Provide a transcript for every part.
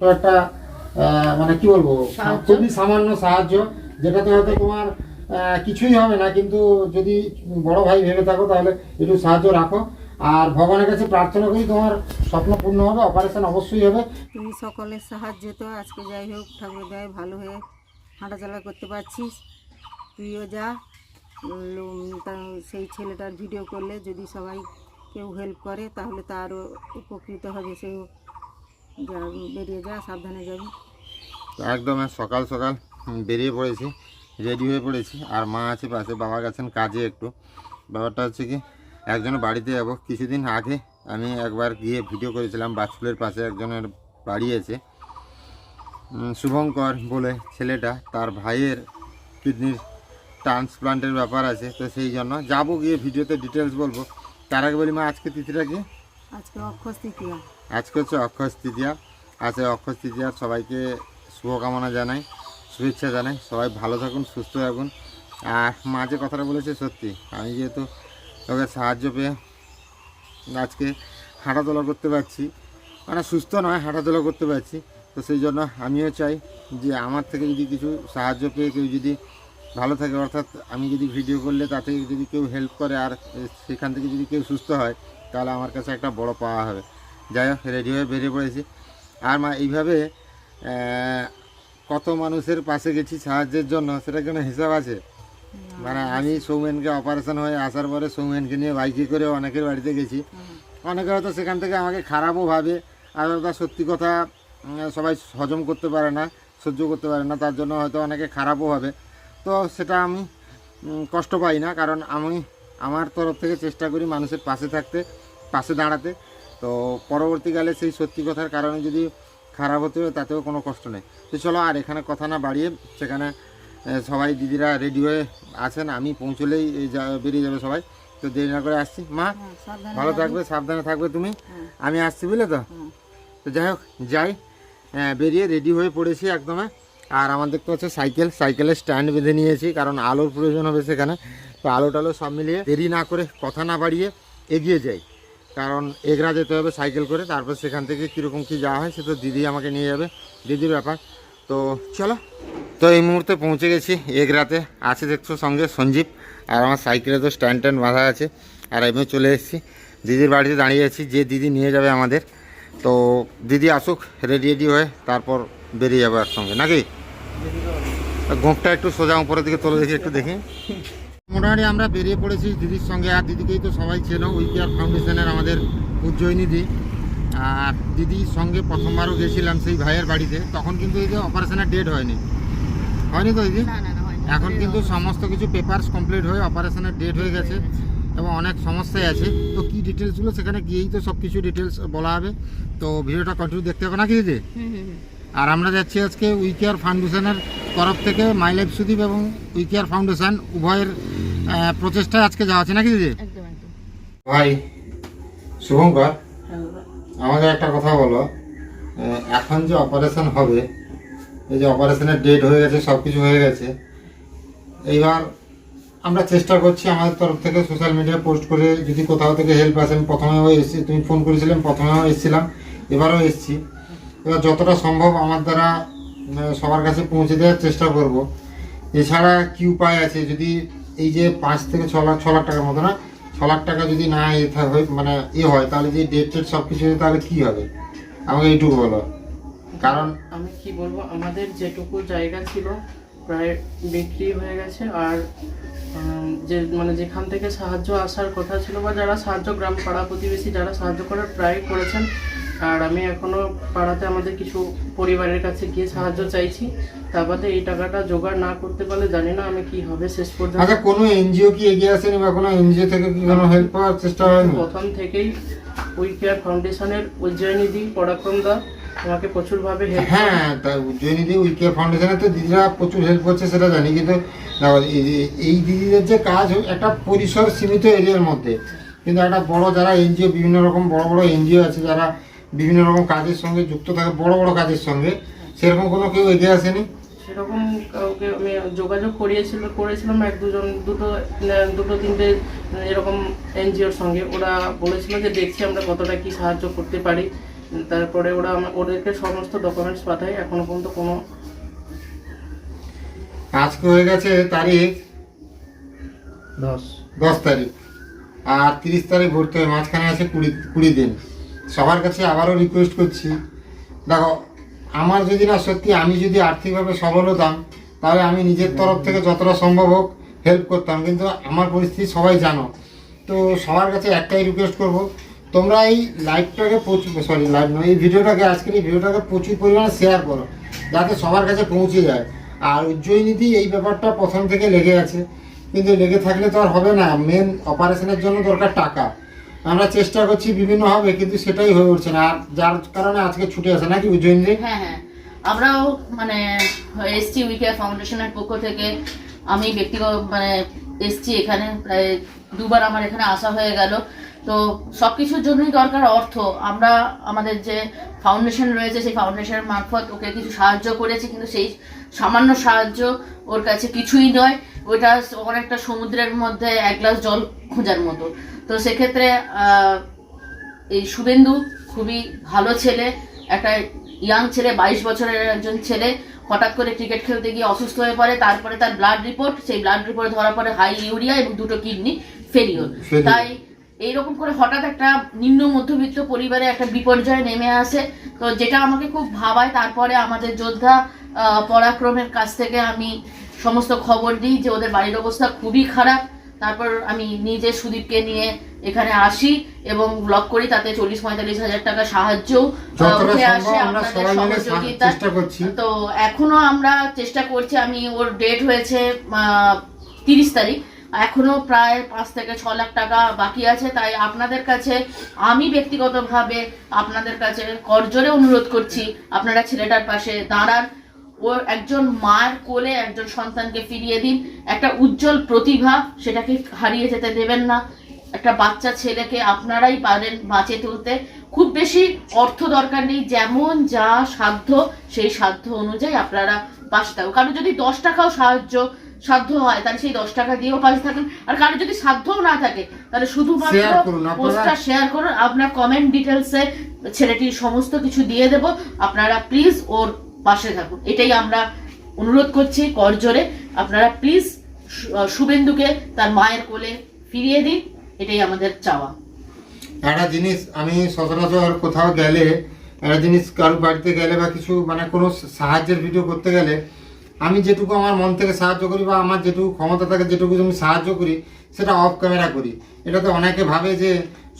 একটা মানে কি বলব। খুবই সামান্য সাহায্য যেটাতে হয়তো তোমার কিছুই হবে না কিন্তু যদি বড় ভাই ভেবে থাকো তাহলে একটু সাহায্য রাখো। আর ভগবানের কাছে প্রার্থনা করি তোমার স্বপ্ন পূর্ণ হবে অপারেশন অবশ্যই হবে। তুমি সকলের সাহায্যে তো আজকে যাই হোক ঠাকুর দেয় ভালো হয়ে হাঁটাচলা করতে পারছিস। তুইও যা সেই ছেলেটার ভিডিও করলে যদি সবাই কেউ হেল্প করে তাহলে তারও উপকৃত হবে সেও বেরিয়ে যা সাবধানে যাবি। একদম সকাল সকাল বেরিয়ে পড়েছি রেডি হয়ে পড়েছি আর মা আছে পাশে বাবা গেছেন কাজে একটু। ব্যাপারটা হচ্ছে কি একজনের বাড়িতে যাব। কিছুদিন আগে আমি একবার গিয়ে ভিডিও করেছিলাম বাজফুলের পাশে একজনের বাড়ি আছে। শুভঙ্কর বলে ছেলেটা তার ভাইয়ের কিডনির ট্রান্সপ্লান্টের ব্যাপার আছে তো সেই জন্য যাব গিয়ে ভিডিওতে ডিটেলস বলব। তার আগে বলি মা আজকে তিথিটা কি? আজকে অক্ষর তৃতীয়া। আজকে হচ্ছে অক্ষয় তৃতীয়া আছে অক্ষয় তৃতীয়ার সবাইকে শুভকামনা জানাই, শুভেচ্ছা জানাই। সবাই ভালো থাকুন, সুস্থ থাকুন। আর মা যে কথাটা বলেছে সত্যি, আমি যেহেতু ওকে সাহায্য পেয়ে আজকে হাঁটাচলা করতে পারছি মানে সুস্থ নয়, হাঁটাচলা করতে পারছি। তো সেই জন্য আমিও চাই যে আমার থেকে যদি কিছু সাহায্য পেয়ে কেউ যদি ভালো থাকে, অর্থাৎ আমি যদি ভিডিও করলে তাতে যদি কেউ হেল্প করে আর সেখান থেকে যদি কেউ সুস্থ হয়, তাহলে আমার কাছে একটা বড় পাওয়া হবে। যাই হোক রেডি হয়ে বেরিয়ে পড়েছি। আর মা এইভাবে কত মানুষের পাশে গেছি সাহায্যের জন্য সেটা কোনো হিসাব আছে? মানে আমি সৌমেনকে অপারেশন হয়ে আসার পরে সৌমেনকে নিয়ে বাইকে করে অনেকের বাড়িতে গেছি। অনেকে হয়তো সেখান থেকে আমাকে খারাপও ভাবে আর ওটা সত্যি কথা সবাই হজম করতে পারে না সহ্য করতে পারে না তার জন্য হয়তো অনেকে খারাপও হবে তো সেটা আমি কষ্ট পাই না কারণ আমি আমার তরফ থেকে চেষ্টা করি মানুষের পাশে থাকতে পাশে দাঁড়াতে। তো পরবর্তীকালে সেই সত্যি কথার কারণে যদি খারাপ হতে হয় তাতেও কোনো কষ্ট নেই। তো চলো আর এখানে কথা না বাড়িয়ে সেখানে সবাই দিদিরা রেডি হয়ে আছেন আমি পৌঁছলেই বেরিয়ে যাবে সবাই। তো দেরি না করে আসছি। মা হ্যাঁ ভালো থাকবে। সাবধানে থাকবে তুমি। হ্যাঁ। আমি আসছি বুঝলে তো? হ্যাঁ। তো যাই হোক যাই। বেরিয়ে রেডি হয়ে পড়েছি একদমে। আর আমার দেখতে পাচ্ছ সাইকেল সাইকেলের স্ট্যান্ড বেঁধে নিয়েছি কারণ আলোর প্রয়োজন হবে সেখানে। তো আলো টালো সব মিলিয়ে দেরি না করে কথা না বাড়িয়ে এগিয়ে যাই। কারণ এগরা যেতে হবে সাইকেল করে তারপর সেখান থেকে কীরকম কী যাওয়া হয় সে তো দিদি আমাকে নিয়ে যাবে। দিদির ব্যাপার। তো চলো তো এই মুহূর্তে পৌঁছে গেছি এগরাতে। আছে দেখছ সঙ্গে সঞ্জীব আর আমার সাইকেলে তো স্ট্যান্ড ট্যান্ড বাঁধা আছে আর আমি চলে এসেছি। দিদির বাড়িতে দাঁড়িয়ে আছি যে দিদি নিয়ে যাবে আমাদের। তো দিদি আসুক রেডি রেডি হয়ে তারপর বেরিয়ে যাব একসঙ্গে। নাকি? গোঁপটা একটু সোজা উপরের দিকে তোলে দেখি একটু দেখি। মোটামুটি আমরা বেরিয়ে পড়েছি দিদির সঙ্গে আর দিদিকেই তো সবাই ছিল উইকেয়ার ফাউন্ডেশনের আমাদের উজ্জয়িনী আর দিদির সঙ্গে প্রথমবারও গেছিলাম সেই ভাইয়ের বাড়িতে তখন কিন্তু এই যে অপারেশনের ডেট হয়নি। হয়নি তো দিদি। এখন কিন্তু সমস্ত কিছু পেপারস কমপ্লিট হয়ে অপারেশনের ডেট হয়ে গেছে এবং অনেক সমস্যাই আছে। তো কি ডিটেলসগুলো সেখানে গিয়েই তো সব কিছু ডিটেলস বলা হবে। তো ভিডিওটা কন্টিনিউ দেখতে হবে নাকি দিদি। আর আমরা যাচ্ছি আজকে উইকেয়ার ফাউন্ডেশনের তরফ থেকে মাই লাইফ সুদীপ এবং উইকেয়ার ফাউন্ডেশন উভয়ের প্রচেষ্টায় আজকে যাওয়া আছে নাকি দিদি? একদম একদম। ভাই শুভঙ্কর হ্যাঁ, আমাদের একটা কথা বলো। এখন যে অপারেশন হবে এই যে অপারেশনের ডেট হয়ে গেছে সব কিছু হয়ে গেছে এইবার আমরা চেষ্টা করছি আমাদের তরফ থেকে সোশ্যাল মিডিয়া পোস্ট করে যদি কোথাও থেকে হেল্প আসে আমি প্রথমেও এসেছি তুমি ফোন করেছিলাম প্রথমেও এসেছিলাম এবারও এসেছি। এবার যতটা সম্ভব আমার দ্বারা সবার কাছে পৌঁছে দেওয়ার চেষ্টা করব। এছাড়া কি উপায় আছে? যদি এই যে পাঁচ থেকে ছ লাখ ছ লাখ টাকার মতো না? ছ লাখ টাকা যদি না এ মানে এ হয়, তাহলে যে ডেট টেট সব কিছু তাহলে কী হবে? আমাকে এইটুকু বলো। কারণ আমি কি বলব, আমাদের যেটুকু জায়গা ছিল প্রায় বিক্রি হয়ে গেছে। আর যে মানে যেখান থেকে সাহায্য আসার কথা ছিল বা যারা সাহায্য গ্রাম পাড়া প্রতিবেশী যারা সাহায্য করার প্রায় করেছেন আর আমি এখনও পাড়াতে আমাদের কিছু পরিবারের কাছে গিয়ে সাহায্য চাইছি। তারপরে এই টাকাটা জোগাড় না করতে পারলে জানি না আমি কি হবে শেষ পর্যন্ত আচ্ছা কোনো এনজিও কি এগিয়ে আসেনি বা কোনো এনজিও থেকে কি কোনো হেল্প পাওয়ার চেষ্টা হয়নি? প্রথম থেকেই উই কেয়ার ফাউন্ডেশনের উজ্জয়িনী পরাক্রম দা আমাকে প্রচুরভাবে হেল্প হ্যাঁ তা উজ্জয়িনী কেয়ার ফাউন্ডেশনে তো দিদিরা প্রচুর হেল্প করছে সেটা জানি কিন্তু এই দিদিদের যে কাজ একটা পরিসর সীমিত এরিয়ার মধ্যে। কিন্তু একটা বড় যারা এনজিও বিভিন্ন রকম বড় বড় এনজিও আছে যারা বিভিন্ন রকম কাজের সঙ্গে যুক্ত থাকে বড় বড় কাজের সঙ্গে। সেরকম কোনো কেউ এগিয়ে আসেনি? সেরকম কাউকে আমি যোগাযোগ করিয়েছিল করেছিলাম এক দুজন দুটো দুটো তিনটে এরকম এনজিওর সঙ্গে। ওরা বলেছিল যে দেখছি আমরা কতটা কি সাহায্য করতে পারি। তারপরে ওরা ওদেরকে সমস্ত ডকুমেন্টস পাঠায় এখনও পর্যন্ত কোনো আজকে হয়ে গেছে তারিখ? দশ। দশ তারিখ। আর তিরিশ তারিখ ভর্তি হয় মাঝখানে আছে কুড়ি কুড়ি দিন। সবার কাছে আবারও রিকোয়েস্ট করছি। দেখো, আমার যদি না সত্যি, আমি যদি আর্থিকভাবে সবল হতাম, তাহলে আমি নিজের তরফ থেকে যতটা সম্ভব হোক হেল্প করতাম। কিন্তু আমার পরিস্থিতি সবাই জানো। তো সবার কাছে একটাই রিকোয়েস্ট করব, তোমরা এই লাইভটাকে প্রচুর সরি লাইভ নয়, এই ভিডিওটাকে, আজকের এই ভিডিওটাকে প্রচুর পরিমাণে শেয়ার করো, যাতে সবার কাছে পৌঁছে যায়। আর উজ্জয়িনীতি এই ব্যাপারটা প্রথম থেকে লেগে আছে। কিন্তু লেগে থাকলে তো আর হবে না মেন অপারেশনের জন্য দরকার টাকা। আমরা চেষ্টা করছি বিভিন্ন বিভিন্নভাবে, কিন্তু সেটাই হয়ে উঠছে না। আর যার কারণে আজকে ছুটে আসে নাকি উজ্জয়িনী? হ্যাঁ হ্যাঁ। আমরাও মানে এসটি উইকে ফাউন্ডেশনের পক্ষ থেকে। আমি ব্যক্তিগত মানে এসছি এখানে, প্রায় দুবার আমার এখানে আসা হয়ে গেল। তো সব কিছুর জন্যই দরকার অর্থ। আমরা আমাদের যে ফাউন্ডেশন রয়েছে, সেই ফাউন্ডেশনের মারফত ওকে কিছু সাহায্য করেছি, কিন্তু সেই সামান্য সাহায্য ওর কাছে কিছুই নয়। ওটা অনেকটা সমুদ্রের মধ্যে এক গ্লাস জল খোঁজার মতো। তো সেক্ষেত্রে এই শুভেন্দু খুবই ভালো ছেলে একটা ইয়াং ছেলে বাইশ বছরের একজন ছেলে হঠাৎ করে ক্রিকেট খেলতে গিয়ে অসুস্থ হয়ে পড়ে তারপরে তার ব্লাড রিপোর্ট সেই ব্লাড রিপোর্টে ধরা পড়ে হাই ইউরিয়া এবং দুটো কিডনি ফেলিওর Failure। তাই এইরকম করে হঠাৎ একটা নিম্ন মধ্যবিত্ত পরিবারে একটা বিপর্যয় নেমে আসে। তো যেটা আমাকে খুব ভাবায় তারপরে আমাদের যোদ্ধা পরাক্রমের কাছ থেকে আমি সমস্ত খবর দিই যে ওদের বাড়ির অবস্থা খুবই খারাপ। তারপর আমি নিজে সুদীপকে নিয়ে এখানে আসি এবং ব্লক করি তাতে চল্লিশ পঁয়তাল্লিশ হাজার টাকা সাহায্য উঠে আসে আপনাদের সবাই মিলে সা- সহযোগিতা তো এখনও আমরা চেষ্টা করছি আমি ওর ডেট হয়েছে তিরিশ তারিখ। এখনও প্রায় পাঁচ থেকে ছ লাখ টাকা বাকি আছে তাই আপনাদের কাছে আমি ব্যক্তিগতভাবে আপনাদের কাছে করজোরে অনুরোধ করছি আপনারা ছেলেটার পাশে দাঁড়ান। ওর একজন মায়ের কোলে একজন সন্তানকে ফিরিয়ে দিন। একটা উজ্জ্বল প্রতিভা সেটাকে হারিয়ে যেতে দেবেন না। একটা বাচ্চা ছেলেকে আপনারাই পারেন বাঁচিয়ে তুলতে। খুব বেশি অর্থ দরকার নেই যেমন যা সাধ্য সেই সাধ্য অনুযায়ী আপনারা পাশে থাকুন। কারণ যদি দশ টাকাও সাহায্য সাধ্য হয় তাহলে সেই দশ টাকা দিয়েও পাশে থাকুন। আর কারও যদি সাধ্যও না থাকে তাহলে শুধুমাত্র পোস্টটা শেয়ার করুন। আপনার কমেন্ট ডিটেলসে ছেলেটির সমস্ত কিছু দিয়ে দেব। আপনারা প্লিজ ওর পাশে থাকুন। এটাই আমরা অনুরোধ করছি করজোরে। আপনারা প্লিজ শুভেন্দুকে তার মায়ের কোলে ফিরিয়ে দিন। এটাই আমাদের চাওয়া। একটা জিনিস আমি সচরাচর কোথাও গেলে, একটা জিনিস কারোর বাড়িতে গেলে বা কিছু মানে কোনো সাহায্যের ভিডিও করতে গেলে, আমি যেটুকু আমার মন থেকে সাহায্য করি বা আমার যেটুকু ক্ষমতা থাকে, যেটুকু আমি সাহায্য করি, সেটা অফ ক্যামেরা করি। এটাতে অনেকে ভাবে যে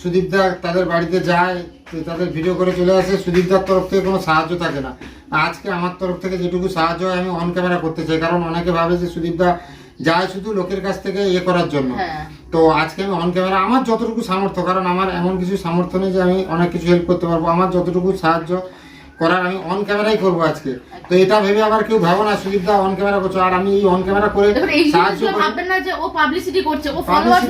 সুদীপদা তাদের বাড়িতে যায় তাদের ভিডিও করে চলে আসে সুদীপদার তরফ থেকে কোনো সাহায্য থাকে না। আজকে আমার তরফ থেকে যেটুকু সাহায্য হয় আমি অন ক্যামেরা করতে চাই কারণ অনেকে ভাবে যে সুদীপদা যায় শুধু লোকের কাছ থেকে ইয়ে করার জন্য। হ্যাঁ। তো আজকে আমি অন ক্যামেরা আমার যতটুকু সামর্থ্য কারণ আমার এমন কিছু সামর্থ্য নেই যে আমি অনেক কিছু হেল্প করতে পারব। আমার যতটুকু সাহায্য করার আমি অন ক্যামেরাই করব আজকে। তো এটা ভেবে আবার কেউ ভাবো না সুদীপদা অন ক্যামেরা করছ আর আমি এই অন ক্যামেরা করে সাহায্য ভাববেন না যে ও পাবলিসিটি করছে ও ফলোয়ার্স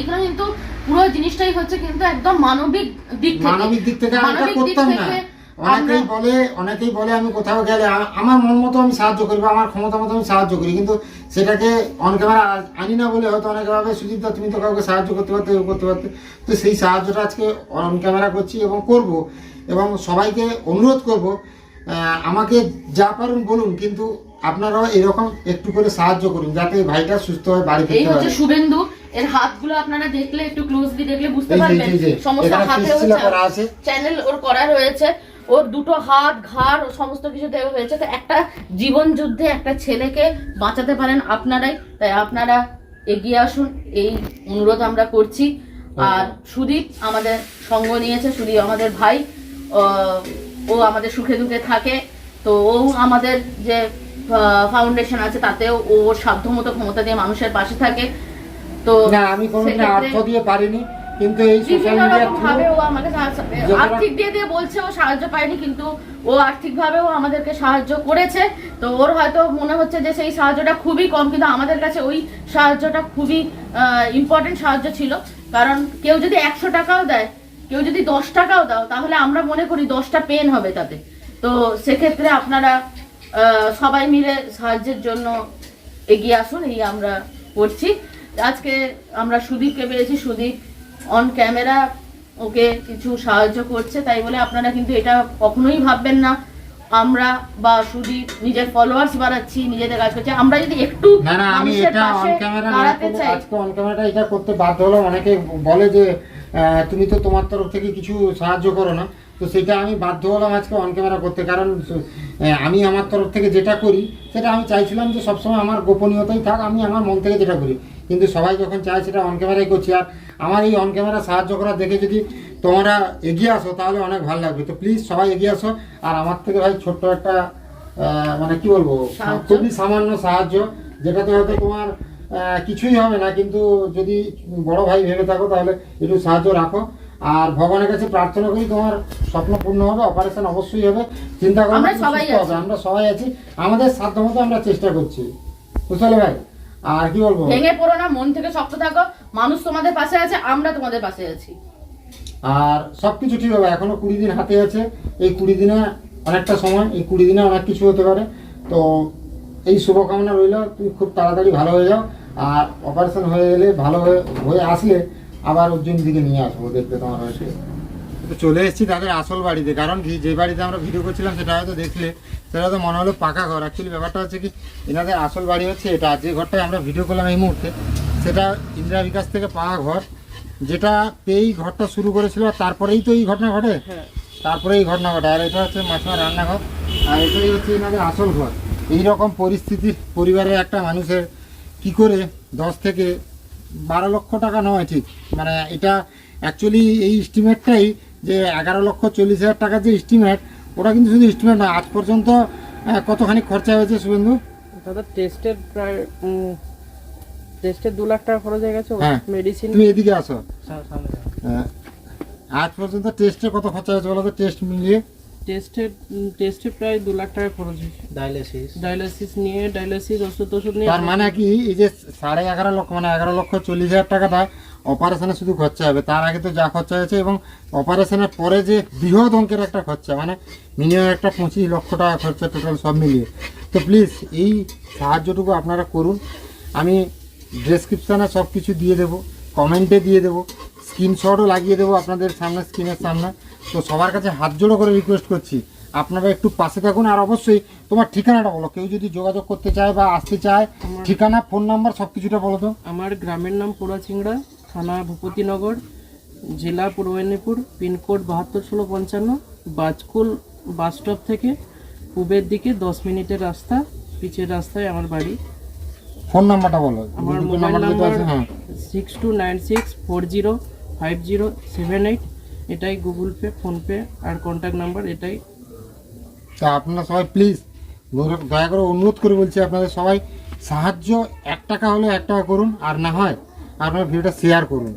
এগুলো কিন্তু পুরো জিনিসটাই হচ্ছে কিন্তু একদম মানবিক দিক থেকে। মানবিক দিক থেকে আমি এটা করতাম না। অনেকেই বলে অনেকেই বলে আমি কোথাও গেলে আমার মন মতো আমি সাহায্য করি বা আমার ক্ষমতা মতো আমি সাহায্য করি। কিন্তু সেটাকে অন ক্যামেরা আনি না বলে হয়তো অনেকে ভাবে সুদীপদা তুমি তো কাউকে সাহায্য করতে পারতে করতে পারতে। তো সেই সাহায্যটা আজকে অন ক্যামেরা করছি এবং করব এবং সবাইকে অনুরোধ করব আমাকে যা পারুন বলুন কিন্তু আপনারাও এরকম একটু করে সাহায্য করুন যাতে ভাইটা সুস্থ হয়ে বাড়ি এই ফিরতে হচ্ছে পারে। শুভেন্দু। এর হাতগুলো আপনারা দেখলে একটু ক্লোজলি দেখলে বুঝতে পারবেন। সমস্ত হাতে। চ্যানেল ওর করা রয়েছে। ওর দুটো হাত ঘাড় সমস্ত কিছু দেওয়া হয়েছে। তো একটা জীবন যুদ্ধে একটা ছেলেকে বাঁচাতে পারেন আপনারাই। তাই আপনারা এগিয়ে আসুন। এই অনুরোধ আমরা করছি। আর সুদীপ আমাদের সঙ্গ নিয়েছে সুদীপ আমাদের ভাই। আহ, ও আমাদের সুখে দুঃখে থাকে। তো ও আমাদের যে ফাউন্ডেশন আছে তাতেও ও ওর সাধ্যমতো ক্ষমতা দিয়ে মানুষের পাশে থাকে। তো না আমি কোনোদিন অর্থ দিয়ে পারিনি কিন্তু এই সোশ্যাল রকম ভাবে ও আমাকে সাহায্য আর্থিক দিয়ে দিয়ে বলছে ও সাহায্য পায়নি কিন্তু ও আর্থিক ভাবেও আমাদেরকে সাহায্য করেছে। তো ওর হয়তো মনে হচ্ছে যে সেই সাহায্যটা খুবই কম কিন্তু আমাদের কাছে ওই সাহায্যটা খুবই ইম্পর্টেন্ট সাহায্য ছিল। কারণ কেউ যদি একশো টাকাও দেয় কেউ যদি দশ টাকাও দাও তাহলে আমরা মনে করি দশটা পেন হবে তাতে। তো সেক্ষেত্রে আপনারা আহ, সবাই মিলে সাহায্যের জন্য এগিয়ে আসুন এই আমরা করছি। আজকে আমরা সুদীপকে পেয়েছি। সুদীপ অন ক্যামেরা ওকে কিছু সাহায্য করছে তাই বলে আপনারা কিন্তু এটা কখনোই ভাববেন না। আমরা বা শুধু নিজের ফলোয়ার্স বাড়াচ্ছি নিজেদের কাজ করছি। আমরা যদি একটু না না আমি এটা অন ক্যামেরা আজকে অন এটা করতে বাধ্য হলাম। অনেকে বলে যে তুমি তো তোমার তরফ থেকে কিছু সাহায্য করো না। তো সেটা আমি বাধ্য হলাম আজকে অন ক্যামেরা করতে। কারণ আমি আমার তরফ থেকে যেটা করি সেটা আমি চাইছিলাম যে সবসময় আমার গোপনীয়তাই থাক আমি আমার মন থেকে যেটা করি। কিন্তু সবাই যখন চায় সেটা অন ক্যামেরাই করছি। আর আমার এই অন ক্যামেরা সাহায্য করা দেখে যদি তোমরা এগিয়ে আসো তাহলে অনেক ভালো লাগবে। তো প্লিজ সবাই এগিয়ে আসো। আর আমার থেকে ভাই ছোট্ট একটা মানে কি বলব। খুবই সামান্য সাহায্য যেটাতে হয়তো তোমার কিছুই হবে না। কিন্তু যদি বড় ভাই ভেবে থাকো তাহলে একটু সাহায্য রাখো। আর ভগবানের কাছে প্রার্থনা করি তোমার স্বপ্ন পূর্ণ হবে অপারেশন অবশ্যই হবে। চিন্তা করো আমরা সবাই আছি। আমরা সবাই আছি। আমাদের সাধ্য মতো আমরা চেষ্টা করছি। বুঝতে ভাই? আর কি বলব? ভেঙে পড়ো না মন থেকে শক্ত থাকো। মানুষ তোমাদের পাশে আছে আমরা তোমাদের পাশে আছি। আর সব কিছু ঠিক হবে এখনও কুড়ি দিন হাতে আছে। এই কুড়ি দিনে অনেকটা সময় এই কুড়ি দিনে অনেক কিছু হতে পারে। তো এই শুভকামনা রইল তুমি খুব তাড়াতাড়ি ভালো হয়ে যাও। আর অপারেশন হয়ে গেলে ভালো হয়ে হয়ে আসলে আবার অর্জুন দিকে নিয়ে আসব দেখতে তোমার হয়েছে। চলে এসেছি তাদের আসল বাড়িতে। কারণ কি যে বাড়িতে আমরা ভিডিও করছিলাম সেটা হয়তো দেখলে সেটা তো মনে হলো পাকা ঘর। অ্যাকচুয়ালি ব্যাপারটা হচ্ছে কি এনাদের আসল বাড়ি হচ্ছে এটা। যে ঘরটায় আমরা ভিডিও করলাম এই মুহূর্তে সেটা ইন্দিরা বিকাশ থেকে পাওয়া ঘর। যেটা পেয়েই ঘরটা শুরু করেছিল আর তারপরেই তো এই ঘটনা ঘটে? হ্যাঁ। তারপরে এই ঘটনা ঘটে। আর এটা হচ্ছে মাছমার রান্নাঘর। আর এটাই হচ্ছে এনাদের আসল ঘর। এই রকম পরিস্থিতির পরিবারের একটা মানুষের কি করে দশ থেকে বারো লক্ষ টাকা নয় ঠিক মানে এটা অ্যাকচুয়ালি এই এস্টিমেটটাই যে এগারো লক্ষ চল্লিশ হাজার টাকার যে এস্টিমেট ওটা কিন্তু শুধু এস্টিমেট না আজ পর্যন্ত কতখানি খরচা হয়েছে শুভেন্দু? দাদা টেস্টের প্রায় টেস্টের দু লাখ টাকা খরচ হয়ে গেছে হ্যাঁ। মেডিসিন তুমি এদিকে আসো। আজ পর্যন্ত টেস্টে কত খরচা হয়েছে বলো তো টেস্ট মিলিয়ে টেস্টের টেস্টে প্রায় দু লাখ টাকা খরচ হয়েছে। ডায়ালিসিস ডায়ালিসিস নিয়ে ডায়ালিসিস ওষুধ ওষুধ নিয়ে তার মানে কি এই যে সাড়ে এগারো লক্ষ মানে এগারো লক্ষ চল্লিশ হাজার টাকাটা অপারেশনে শুধু খরচা হবে। তার আগে তো যা খরচা হয়েছে এবং অপারেশনের পরে যে বৃহৎ অঙ্কের একটা খরচা মানে মিনিমাম একটা পঁচিশ লক্ষ টাকা খরচা টোটাল সব মিলিয়ে। তো প্লিজ এই সাহায্যটুকু আপনারা করুন। আমি ডেসক্রিপশানে সব কিছু দিয়ে দেবো কমেন্টে দিয়ে দেবো স্ক্রিনশটও লাগিয়ে দেবো আপনাদের সামনে স্ক্রিনের সামনে। তো সবার কাছে হাত জোড়ো করে রিকোয়েস্ট করছি, আপনারা একটু পাশে থাকুন আর অবশ্যই তোমার ঠিকানাটা বলো। কেউ যদি যোগাযোগ করতে চায় বা আসতে চায়, ঠিকানা ফোন নাম্বার সব কিছুটা বলো তো। আমার গ্রামের নাম পোড়াচিংড়া থানা ভূপতিনগর জেলা পূর্ব মেদিনীপুর পিনকোড বাহাত্তর ষোলো পঞ্চান্ন বাজকুল বাস স্টপ থেকে পূবের দিকে দশ মিনিটের রাস্তা পিচের রাস্তায় আমার বাড়ি। ফোন নাম্বারটা বলো। আমার মোবাইল নাম্বার হ্যাঁ। Six two nine six four zero five zero seven eight. এটাই গুগল পে ফোনপে আর কন্ট্যাক্ট নাম্বার এটাই। তা আপনারা সবাই প্লিজ দয়া করে অনুরোধ করে বলছি আপনাদের সবাই সাহায্য এক টাকা হলে এক টাকা করুন আর না হয় আপনার ভিডিওটা শেয়ার করুন।